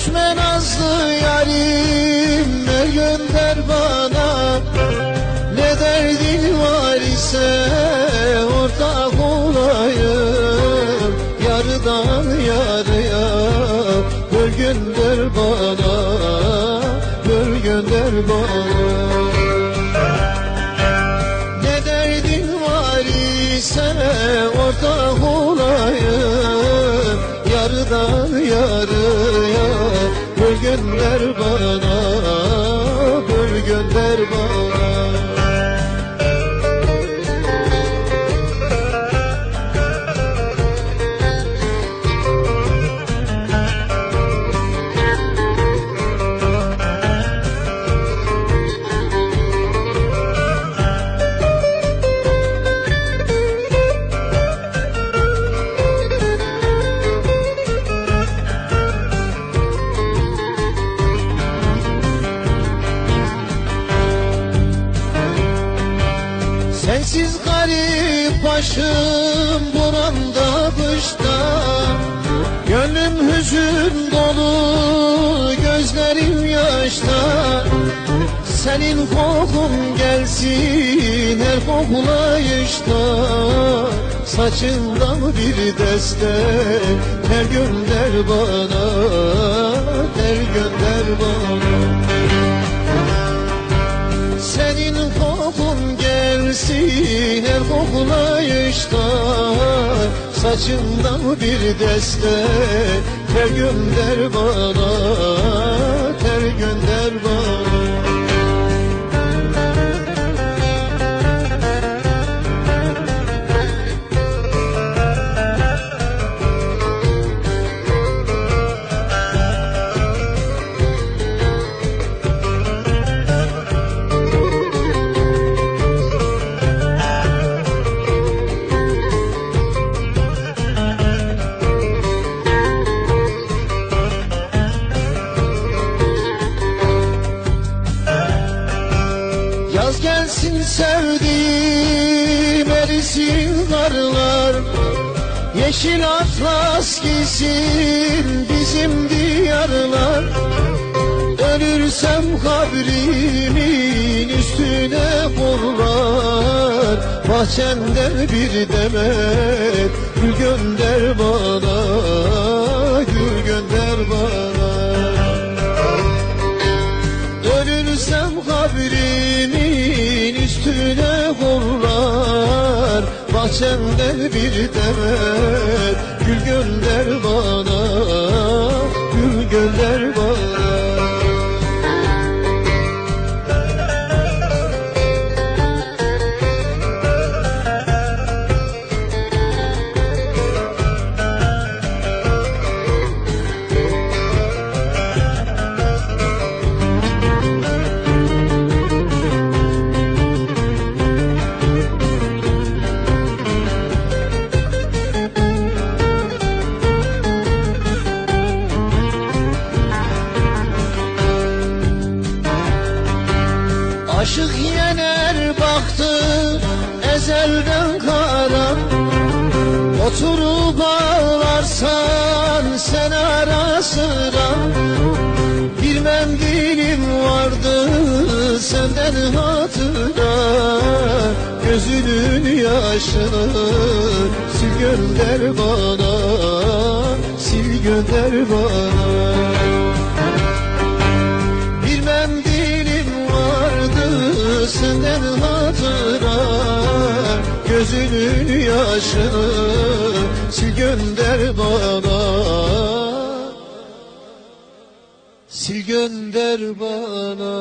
düşme nazlı yarim. Ver gönder bana Ne derdin var ise Ortak olayım. Yarıdan yarıya Böl gönder bana Böl gönder bana. Ne derdin var ise ortak olayım Yarıdan yarıya böl gönder bana Böl gönder bana Sensiz garip başım buramda kışta. Gönlüm hüzün dolu gözlerim yaşta. Senin kokun gelsin her koklayışta. Saçından bir deste? Ter gönder bana Ter gönder bana gelsin her koklayışta Saçından bir deste ter gönder bana Ter gönder Yaz gelsin sevdiğim erisin karlar Yeşil atlas giysin bizim diyarlar. Ölürsem kabrimin üstüne korlar Bahçemden bir demet gül gönder bana Gül gönder bana. Ölürsem kabrimin üstüne korlar Bahçemden bir demet gül gönder bana Aşık yener baktı ezelden kara. Oturup ağlarsan sen ara sıra. Bir mendilim vardı senden hatıra. Gözünün yaşını sil gönder bana Sil gönder bana Gözünün yaşını sil gönder bana. Sil gönder bana